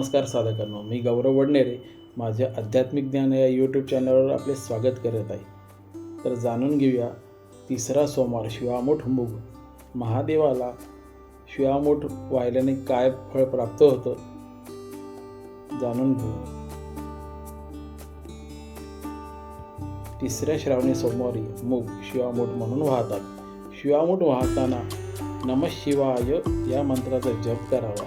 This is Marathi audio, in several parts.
नमस्कार साधकांनो मी गौरव वडनेरे माझे आध्यात्मिक ज्ञान या यूट्यूब चॅनलवर आपले स्वागत करत आहे. तर जाणून घेऊया तिसरा सोमवार शिवामोठ मुग महादेवाला शिवामोठ वाहिल्याने काय फळ प्राप्त होतं? जाणून घेऊ. तिसऱ्या श्रावणी सोमवारी मूग शिवामोठ म्हणून वाहतात. शिवामोठ वाहताना नम शिवाय या मंत्राचा जप करावा.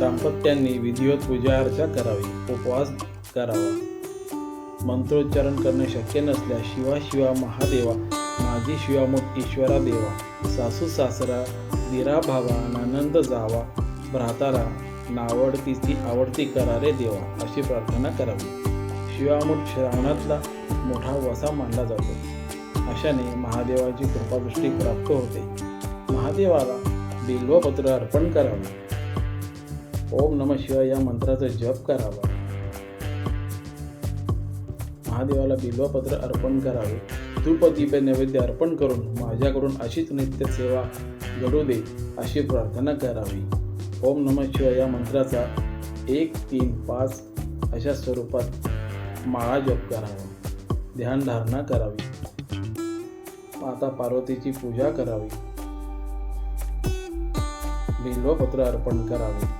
दाम्पत्यांनी विधिवत पूजा अर्चा करावी उपवास करावा. मंत्रोच्चारण करणे शक्य नसल्यास शिवा शिवा महादेवा माझी शिवामुख ईश्वरा देवा सासू सासरा दिरा भावा नानंद जावा भ्रातारा नावडतीची आवडती करारे देवा अशी प्रार्थना करावी. शिवामुठ श्रावणातला मोठा वसा मानला जातो. अशाने महादेवाची कृपादृष्टी प्राप्त होते. महादेवाला बिल्वपत्र अर्पण करावे. ओम नम शिवाय या मंत्राचा जप करावा. महादेवाला बिल्वपत्र अर्पण करावे. धूपदीप नैवेद्य अर्पण करून माझ्याकडून अशीच नित्य सेवा घडू दे अशी प्रार्थना करावी. ओम नम शिवाय या मंत्राचा एक तीन पाच अशा स्वरूपात माळा जप करावा. ध्यानधारणा करावी. माता पार्वतीची पूजा करावी. बिल्वपत्र अर्पण करावे.